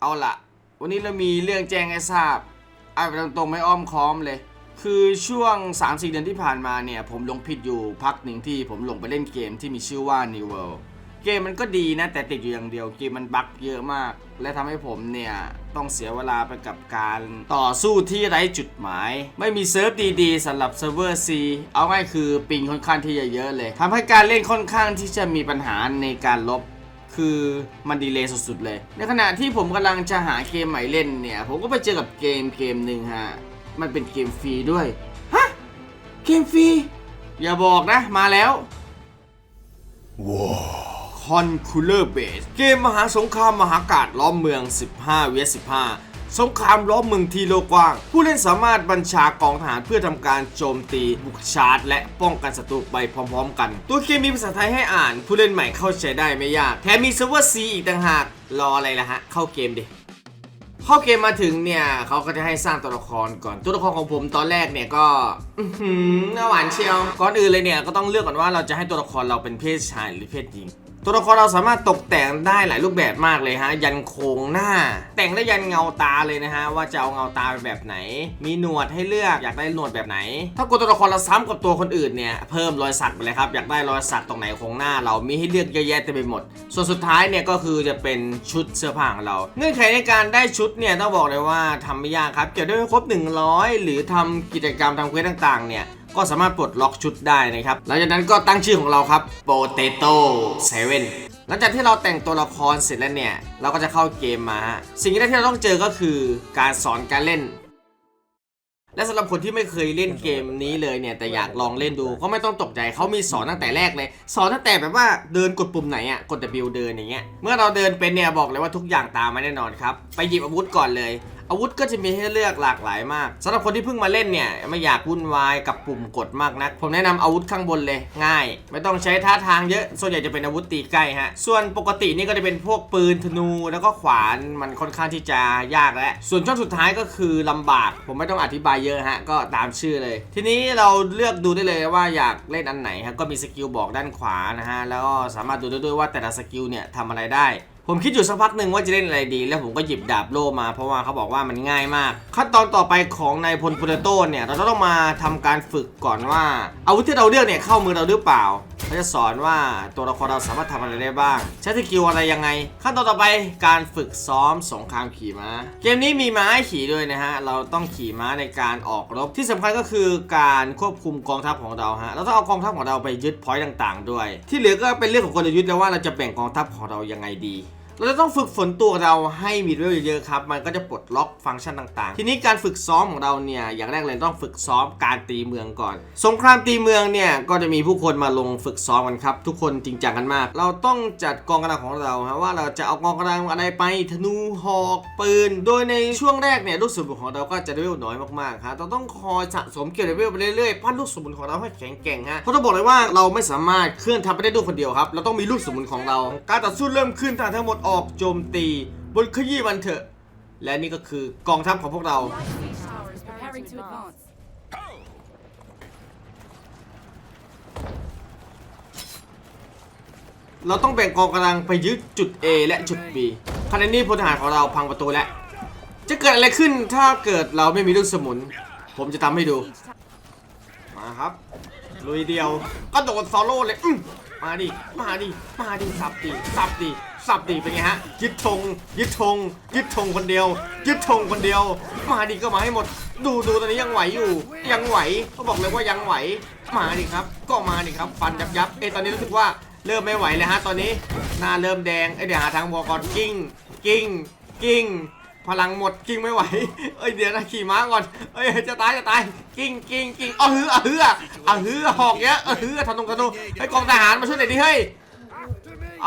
เอาละวันนี้เรามีเรื่องแจ้งให้ทราบเอาไปตรงๆไม่อ้อมค้อมเลย คือช่วง 3-4 เดือนที่ผ่านมาเนี่ย ผมลงผิดอยู่พักหนึ่งที่ผมลงไปเล่นเกมที่มีชื่อว่า New World เกมมันก็ดีนะ แต่ติดอยู่อย่างเดียวเกมมันบั๊กเยอะมาก และทำให้ผมเนี่ย ต้องเสียเวลาไปกับการต่อสู้ที่ไร้จุดหมาย ไม่มีเซิร์ฟดีๆสำหรับเซิร์ฟเวอร์ C เอาง่ายคือปิงค่อนข้างที่จะเยอะเลยทำให้การเล่นค่อนข้างที่จะมีปัญหาในการลบ คือมันดีเลย์สุดๆเลย ในขณะที่ผมกำลังจะหาเกมใหม่เล่นเนี่ย ผมก็ไปเจอกับเกมเกมหนึ่งฮะ มันเป็นเกมฟรีด้วย ฮะ เกมฟรี อย่าบอกนะ มาแล้วคอนคูลเลอร์เบสเกมมหาสงครามมหากาศล้อมเมือง 15 vs 15 สงครามล้อมเมืองทีโลกว้าง ผู้เล่นสามารถบัญชากองทหารเพื่อทำการโจมตีบุกชาร์จ และป้องกันศัตรูไปพร้อมๆ กัน ตัวเกมมีภาษาไทยให้อ่าน ผู้เล่นใหม่เข้าใจได้ไม่ยากแถมมีเซิร์ฟเวอร์ซีอีกต่างหากรออะไรล่ะฮะเข้าเกมดิเข้าเกมมาถึงเนี่ยเขาก็จะให้สร้างตัวละครก่อนตัวละครของผมตอนแรกเนี่ยก็หือน่าหวานเชียวก่อนอื่นเลยเนี่ยก็ต้องเลือกก่อนว่าเราจะให้ตัวละครเราเป็นเพศชายหรือเพศหญิง ตัวละครเราสามารถตกแต่งได้หลายรูปแบบมากเลยฮะ ยันโครงหน้า แต่งได้ยันเงาตาเลยนะฮะ ว่าจะเอาเงาตาเป็นแบบไหน มีหนวดให้เลือกอยากได้หนวดแบบไหน ถ้ากดตัวละครเราซ้ำกับตัวคนอื่นเนี่ยเพิ่มรอยสักไปเลยครับอยากได้รอยสักตรงไหนโครงหน้า เรามีให้เลือกเยอะแยะเต็มไปหมด ส่วนสุดท้ายเนี่ยก็คือจะเป็นชุดเสื้อผ้าของเรา เงื่อนไขในการได้ชุดเนี่ยต้องบอกเลยว่าทำไม่ยากครับเก็บได้ไม่ครบ 100 หรือทำกิจกรรมทำเควสต่างๆเนี่ย ก็สามารถปลดล็อกชุดได้นะครับหลังจากนั้นก็ตั้งชื่อของเราครับ Potato 7หลังจากที่เราแต่งตัวละครเสร็จแล้วเนี่ย เราก็จะเข้าเกมมาฮะสิ่งแรกที่เราต้องเจอก็คือการสอนการเล่น และสำหรับคนที่ไม่เคยเล่นเกมนี้เลยเนี่ย แต่อยากลองเล่นดูก็ไม่ต้องตกใจเขามีสอนตั้งแต่แรกเลย สอนตั้งแต่แบบว่าเดินกดปุ่มไหนอะกด W เดินอย่างเงี้ยเมื่อเราเดินเป็นเนี่ยบอกเลยว่าทุกอย่างตามมาแน่นอนครับไปหยิบอาวุธก่อนเลย อาวุธก็จะมีให้เลือกหลากหลายมากสำหรับคนที่เพิ่งมาเล่นเนี่ยไม่อยากวุ่นวายกับปุ่มกดมากนัก ผมแนะนำอาวุธข้างบนเลยง่าย ไม่ต้องใช้ท่าทางเยอะ ส่วนใหญ่จะเป็นอาวุธตีใกล้ฮะ ส่วนปกตินี่ก็จะเป็นพวกปืนธนูแล้วก็ขวานมันค่อนข้างที่จะยากแล้วส่วนช่วงสุดท้ายก็คือลำบาก ผมไม่ต้องอธิบายเยอะฮะก็ตามชื่อเลย ทีนี้เราเลือกดูได้เลยว่าอยากเล่นอันไหนฮะก็มีสกิลบอกด้านขวานะฮะแล้วก็สามารถดูได้ด้วยว่าแต่ละสกิลเนี่ยทำอะไรได้ ผมคิดอยู่สักพักหนึ่งว่าจะเล่นอะไรดี แล้วผมก็หยิบดาบโล่มาเพราะว่าเขาบอกว่ามันง่ายมาก ขั้นตอนต่อไปของนายพลโพเตโต้เนี่ย เราจะต้องมาทำการฝึกก่อนว่า อาวุธที่เราเลือกเนี่ยเข้ามือเราหรือเปล่าเขาจะสอนว่าตัวละครเราสามารถทำอะไรได้บ้าง ใช้สกิลอะไรยังไง ขั้นตอนต่อไปการฝึกซ้อมสงครามขี่ม้า เกมนี้มีม้าให้ขี่ด้วยนะฮะ เราต้องขี่ม้าในการออกรบ ที่สำคัญก็คือการควบคุมกองทัพของเราฮะ เราต้องเอากองทัพของเราไปยึดพอยต์ต่าง ๆ ด้วย ที่เหลือก็เป็นเรื่องของกลยุทธ์แล้วว่าเราจะแบ่งกองทัพของเรายังไงดี เราจะต้องฝึกฝนตัวเราให้มีเรื่องเยอะๆครับ มันก็จะปลดล็อกฟังก์ชันต่างๆ ทีนี้การฝึกซ้อมของเราเนี่ย อย่างแรกเลยต้องฝึกซ้อมการตีเมืองก่อน สงครามตีเมืองเนี่ย ก็จะมีผู้คนมาลงฝึกซ้อมกันครับ ทุกคนจริงจังกันมาก เราต้องจัดกองกำลังของเราฮะว่าเราจะเอากองกำลังอะไรไป ธนู หอกปืน โดยในช่วงแรกเนี่ยลูกสมุนของเราก็จะเลเวลน้อยมากๆครับเราต้องคอยสะสมเก็บเลเวลไปเรื่อยๆ ปั้นลูกสมุนของเราให้แข็งแกร่งฮะ เพราะต้องบอกเลยว่าเราไม่สามารถเคลื่อนทัพไปได้ด้วยคนเดียวครับ เราต้องมีลูกสมุนของเรา การต่อสู้เริ่มขึ้นทางทั้งหมดออกโจมตี บนขยี้มันเถอะ และนี่ก็คือกองทัพของพวกเรา เราต้องแบ่งกองกำลังไปยึดจุด A และจุด B ขณะนี้พลทหารของเราพังประตูแล้ว จะเกิดอะไรขึ้นถ้าเกิดเราไม่มีลูกสมุน ผมจะทำให้ดู มาครับ ลุยเดียว ก็โดดฟอโล่เลย มาดิ มาดิ มาดิ สับดิสับดิ สับดิเป็นไงฮะยึดธงยึดธงยึดธงคนเดียวยึดธงคนเดียว มาดิก็มาให้หมด ดูดูตอนนี้ยังไหวอยู่ ยังไหวเขาบอกเลยว่ายังไหว มาดิครับ ก็มาดิครับฟันยับยับเอตอนนี้รู้สึกว่าเริ่มไม่ไหวเลยฮะตอนนี้หน้าเริ่มแดงเอเดี๋ยวหาทางบอกก่อนกิ้งกิ้งกิ้งพลังหมดกิ้งไม่ไหว เอ้ยเดี๋ยวนะขี่ม้าก่อน เอ้ยจะตายจะตายกิ้งกิ้งกิ้งเอาฮือเอาฮือเอาฮือหอกเยอะเอาฮือทะนงทะนุไอ้กองทหารมาช่วยหน่อยดิเฮ้ย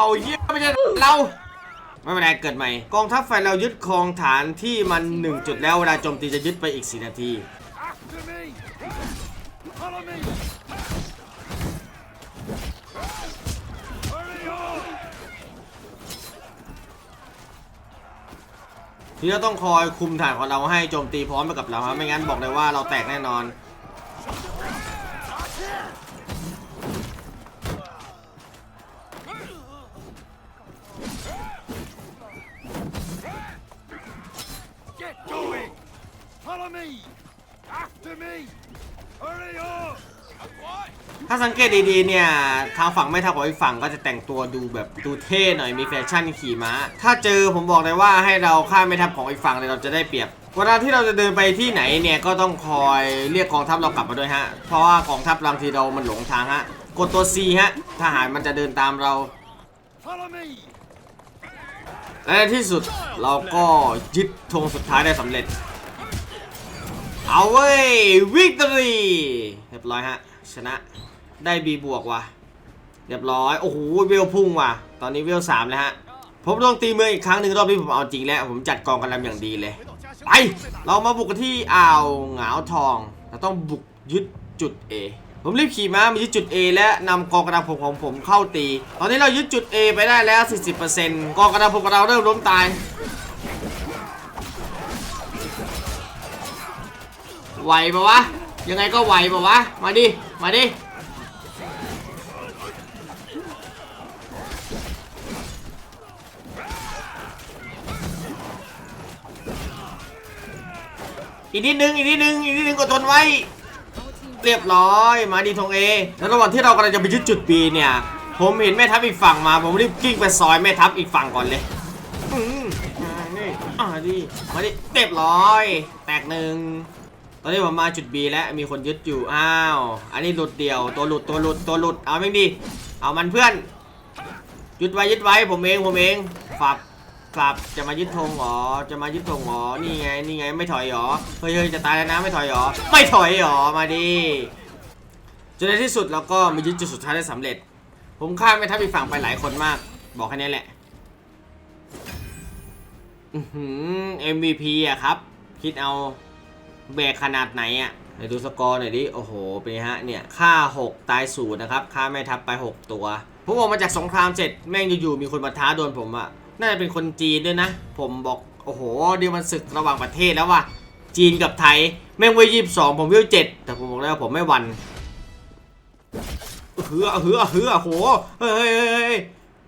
เอาเยี่ยไม่ใช่เราไม่เป็นไรเกิดใหม่ กองทัพไฟเรายึดครองฐานที่มันหนึ่งจุดแล้วเวลาโจมตีจะยึดไปอีก4นาทีที่เราต้องคอยคุมฐานของเราให้โจมตีพร้อมไปกับเราครับไม่งั้นบอกเลยว่าเราแตกแน่นอน ถ้าสังเกตดีๆเนี่ยทางฝั่งไม่ทับของอีกฝั่งก็จะแต่งตัวดูแบบดูเท่หน่อยมีแฟชั่นขี่ม้า ถ้าเจอผมบอกเลยว่าให้เราฆ่าไม่ทับของอีกฝั่งเลยเราจะได้เปรียบเวลาที่เราจะเดินไปที่ไหนเนี่ยก็ต้องคอยเรียกกองทัพเรากลับมาด้วยฮะ เพราะว่ากองทัพบางทีเรามันหลงทางฮะ กดตัว C ฮะทหารมันจะเดินตามเรา Follow me! และในที่สุดเราก็ยึดธงสุดท้ายได้สำเร็จ เอาเว้ยวิกตอรี่เรียบร้อยฮะ ชนะได้ B บวกว่ะ เรียบร้อย โอ้โหเวลพุ่งว่ะ ตอนนี้เวลสามแล้วฮะ ผมลองตีเมืองอีกครั้งหนึ่งรอบนี้ผมเอาจริงแล้ว ผมจัดกองกำลังอย่างดีเลย ไป เรามาบุกกันที่อ่าวเหงาทอง เราต้องบุกยึดจุด A ผมรีบขี่ม้ามายึดจุด A และนำกองกำลังผมของผมเข้าตี ตอนนี้เรายึดจุด A ไปได้แล้ว 40%กองกำลังผมของเราเริ่มล้มตาย ไหวปะวะ ยังไงก็ไหวปะวะ มาดิ มาดิ อีกนิดนึง อีกนิดนึง อีกนิดนึงกดทนไว้ เรียบร้อย มาดีทงเอ แล้วระหว่างที่เรากำลังจะไปยึดจุดบีเนี่ย ผมเห็นแม่ทัพอีกฝั่งมา ผมรีบกิ้งไปซอยแม่ทัพอีกฝั่งก่อนเลยอืมอ่านี่อ่าดิมาดิเรียบร้อย แตกหนึ่ง อนนี้ผมมาจุด B แล้วมีคนยึดอยู่อ้าวอันนี้หลุดเดี่ยวตัวหลุดตัวหลุดตัวหลุดเอาแม่งดิเอามันเพื่อนยึดไว้ยึดไว้ผมเองผมเองฝับฝับจะมายึดธงเหรอจะมายึดธงเหรอนี่ไงนี่ไงไม่ถอยเหรอเฮ้ยจะตายแล้วนะไม่ถอยเหรอไม่ถอยเหรอมาดิจนในที่สุดเราก็มายึดจุดสุดท้ายได้สำเร็จ ผมฆ่าไม่ทัพอีกฝั่งไปหลายคนมาก บอกแค่นี้แหละอือหือ MVP อะครับ คิดเอา แบกขนาดไหนอะเดี๋ยวดูสกอร์หน่อยดิ โอ้โห เป็นฮะ เนี่ยฆ่า 6 ตายศูนย์นะครับฆ่าแม่ทัพไป 6 ตัว ผมออกมาจากสงครามเสร็จ แม่งอยู่ๆมีคนมาท้าโดนผมอะน่าจะเป็นคนจีนด้วยนะ ผมบอก โอ้โห เดี๋ยวมันศึกระหว่างประเทศแล้วว่ะ จีนกับไทย แม่งเวยยี่สิบสองผมเวลเจ็ดแต่ผมบอกแล้วผมไม่วันเหือเหือเหือโหเฮ้ยเฮ้ยเฮ้ยเฮ้ย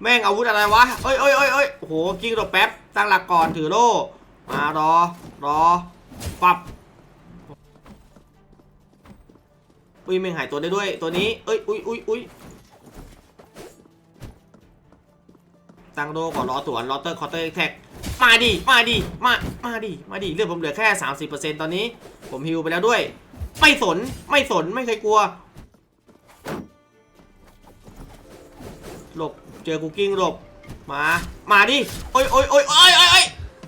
แม่งอาวุธอะไรวะเอ้ยเอ้ยเอ้ยเอ้ยโอ้โหกิ้งตัวแป๊บ ตั้งหลักก่อนถือโล่ มารอ รอ ปับ อุ้ยแม่งหายตัวได้ด้วย ตัวนี้ เอ้ย อุ้ยอุ้ยอุ้ยตั้งโล่ก่อนรอตัวรอเตอร์คอเตอร์แท็ก มาดิ มาดิ มา มาดิ มาดิ เลือดผมเหลือแค่ 30%ตอนนี้ ผมฮิวไปแล้วด้วย ไม่สน ไม่สน ไม่เคยกลัว หลบ เจอกูกิ้งหลบ มา มาดิ โอ้ยโอ้ยโอ้ยโอ้ยโอ้ยโอ้ย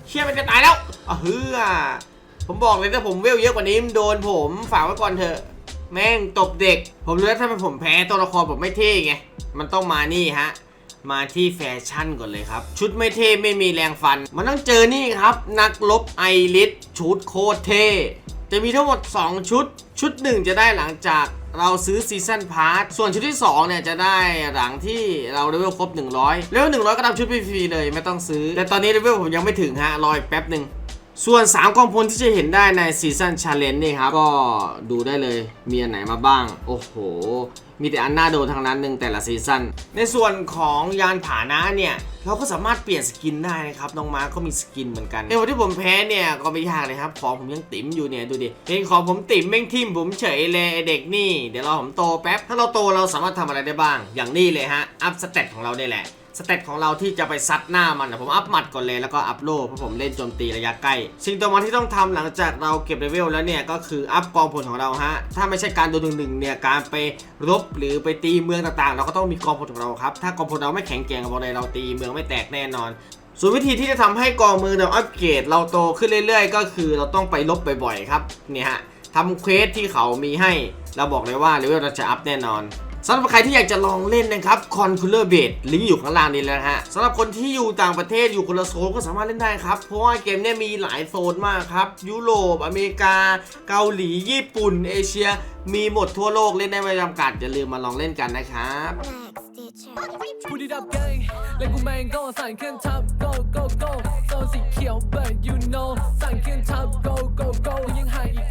เชี่ยมันจะตายแล้วอะเฮือผมบอกเลยถ้าผมเวลเยอะกว่านี้มันโดนผมฝากไว้ก่อนเถอะ แม่งตบเด็ก ผมรู้แล้วถ้าเป็นผมแพ้ตัวละครผมไม่เท่ไง มันต้องมานี่ฮะ มาที่แฟชั่นก่อนเลยครับ ชุดไม่เท่ไม่มีแรงฟัน มันต้องเจอนี่ครับ นักลบไอริสชุดโคตรเท่จะมีทั้งหมด 2 ชุด ชุด 1 จะได้หลังจากเราซื้อซีซันพาร์ท ส่วนชุดที่ 2 เนี่ย จะได้หลังที่เราเลเวลครบ 100เลเวล100 ก็ทำชุดฟรีๆเลยไม่ต้องซื้อ แต่ตอนนี้เลเวลผมยังไม่ถึงฮะ รออีกแป๊บหนึ่ง ส่วน 3 กองพลที่จะเห็นได้ในซีซันชาเลนจ์นี่ครับ ก็ดูได้เลยมีอันไหนมาบ้าง โอ้โห มีแต่อันน่าโดนทางนั้นหนึ่งแต่ละซีซันในส่วนของยานผานะเนี่ยเราก็สามารถเปลี่ยนสกินได้นะครับ น้องมาร์ก็มีสกินเหมือนกันในวันที่ผมแพ้เนี่ยก็ไม่ยากเลยครับ ของผมยังติ๋มอยู่เนี่ยดูดิเห็นของผมติ๋มแม่งทิ่มผมเฉยเลยเด็กนี่ เดี๋ยวรอผมโตแป๊บถ้าเราโตเราสามารถทำอะไรได้บ้าง อย่างนี้เลยฮะอัพสเตตของเราได้แหละ สเตตของเราที่จะไปซัดหน้ามันนะผมอัพหมัดก่อนเลยแล้วก็อัพโล่เพราะผมเล่นโจมตีระยะใกล้ สิ่งต่อมาที่ต้องทำหลังจากเราเก็บเลเวลแล้วเนี่ยก็คืออัพกองพลของเราฮะถ้าไม่ใช่การโดนหนึ่งหนึ่งเนี่ยการไปรบหรือไปตีเมืองต่างๆ เราก็ต้องมีกองพลของเราครับถ้ากองพลเราไม่แข็งแกร่งบอกเลยเราตีเมืองไม่แตกแน่นอนส่วนวิธีที่จะทำให้กองมือเราอัปเกรดเราโตขึ้นเรื่อยๆ ก็คือเราต้องไปลบบ่อยๆครับเนี่ยฮะทำเควสที่เขามีให้เราบอกเลยว่าเลเวลเราจะอัพแน่นอน สำหรับใครที่อยากจะลองเล่นนะครับ Controller b a s ลิงก์อยู่ข้างล่างนี้แล้วฮะสำหรับคนที่อยู่ต่างประเทศอยู่คนละโซนก็สามารถเล่นได้ครับ เพราะว่าเกมนี้มีหลายโซนมากครับ ยุโรป อเมริกา เกาหลี ญี่ปุ่น เอเชีย มีหมดทั่วโลกเล่นได้ไม่จำกัด อย่าลืมมาลองเล่นกันนะครับ Put it up gang เล่นกูแมงก็สั่นขึ้นทับ go go go โซนสีเขียว but you know สั่นขึ้นทับ go go go ยังหางอีก